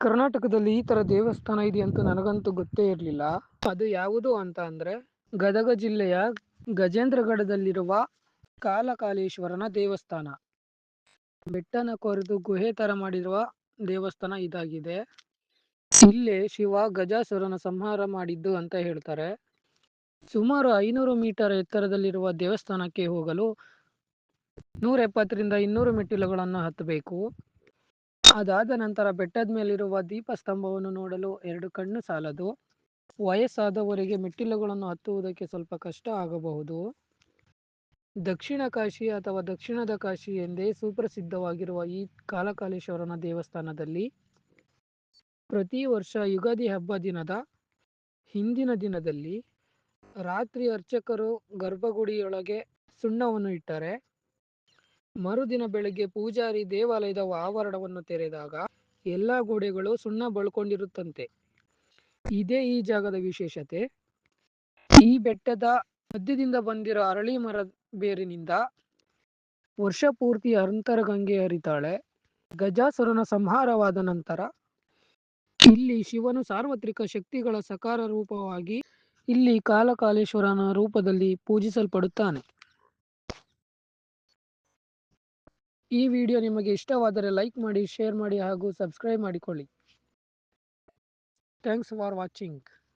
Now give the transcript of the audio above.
ಕರ್ನಾಟಕದಲ್ಲಿ ಈ ತರ ದೇವಸ್ಥಾನ ಇದೆ ಅಂತ ನನಗಂತೂ ಗೊತ್ತೇ ಇರಲಿಲ್ಲ. ಅದು ಯಾವುದು ಅಂತ ಅಂದ್ರೆ ಗದಗ ಜಿಲ್ಲೆಯ ಗಜೇಂದ್ರಗಢದಲ್ಲಿರುವ ಕಾಲಕಾಲೇಶ್ವರನ ದೇವಸ್ಥಾನ. ಬೆಟ್ಟನ ಕೊರೆದು ಗುಹೆ ತರ ಮಾಡಿರುವ ದೇವಸ್ಥಾನ ಇದಾಗಿದೆ. ಇಲ್ಲಿ ಶಿವ ಗಜಾಸುರನ ಸಂಹಾರ ಮಾಡಿದ್ದು ಅಂತ ಹೇಳ್ತಾರೆ. ಸುಮಾರು ಐನೂರು ಮೀಟರ್ ಎತ್ತರದಲ್ಲಿರುವ ದೇವಸ್ಥಾನಕ್ಕೆ ಹೋಗಲು ನೂರ ಎಪ್ಪತ್ತರಿಂದ ಇನ್ನೂರು ಮೆಟ್ಟಿಲುಗಳನ್ನು ಹತ್ತಬೇಕು. ಅದಾದ ನಂತರ ಬೆಟ್ಟದ ಮೇಲಿರುವ ದೀಪಸ್ತಂಭವನ್ನು ನೋಡಲು ಎರಡು ಕಣ್ಣು ಸಾಲದು. ವಯಸ್ಸಾದವರಿಗೆ ಮೆಟ್ಟಿಲುಗಳನ್ನು ಹತ್ತುವುದಕ್ಕೆ ಸ್ವಲ್ಪ ಕಷ್ಟ ಆಗಬಹುದು. ದಕ್ಷಿಣ ಕಾಶಿ ಅಥವಾ ದಕ್ಷಿಣದ ಕಾಶಿ ಎಂದೇ ಸುಪ್ರಸಿದ್ಧವಾಗಿರುವ ಈ ಕಾಲಕಾಲೇಶ್ವರನ ದೇವಸ್ಥಾನದಲ್ಲಿ ಪ್ರತಿ ವರ್ಷ ಯುಗಾದಿ ಹಬ್ಬ ದಿನದ ಹಿಂದಿನ ದಿನದಲ್ಲಿ ರಾತ್ರಿ ಅರ್ಚಕರು ಗರ್ಭಗುಡಿಯೊಳಗೆ ಸುಣ್ಣವನ್ನು ಇಟ್ಟರೆ ಮರುದಿನ ಬೆಳಗ್ಗೆ ಪೂಜಾರಿ ದೇವಾಲಯದ ಆವರಣವನ್ನು ತೆರೆದಾಗ ಎಲ್ಲ ಗೋಡೆಗಳು ಸುಣ್ಣ ಬಳ್ಕೊಂಡಿರುತ್ತಂತೆ. ಇದೇ ಈ ಜಾಗದ ವಿಶೇಷತೆ. ಈ ಬೆಟ್ಟದ ಮಧ್ಯದಿಂದ ಬಂದಿರೋ ಅರಳಿ ಮರ ಬೇರಿನಿಂದ ವರ್ಷ ಪೂರ್ತಿ ಅಂತರಗಂಗೆ ಹರಿತಾಳೆ. ಗಜಾಸುರನ ಸಂಹಾರವಾದ ನಂತರ ಇಲ್ಲಿ ಶಿವನು ಸಾರ್ವತ್ರಿಕ ಶಕ್ತಿಗಳ ಸಕಾರ ರೂಪವಾಗಿ ಇಲ್ಲಿ ಕಾಲಕಾಲೇಶ್ವರನ ರೂಪದಲ್ಲಿ ಪೂಜಿಸಲ್ಪಡುತ್ತಾನೆ. ಈ ವಿಡಿಯೋ ನಿಮಗೆ ಇಷ್ಟವಾದರೆ ಲೈಕ್ ಮಾಡಿ ಶೇರ್ ಮಾಡಿ ಹಾಗೂ ಸಬ್ಸ್ಕ್ರೈಬ್ ಮಾಡಿಕೊಳ್ಳಿ. Thanks for watching.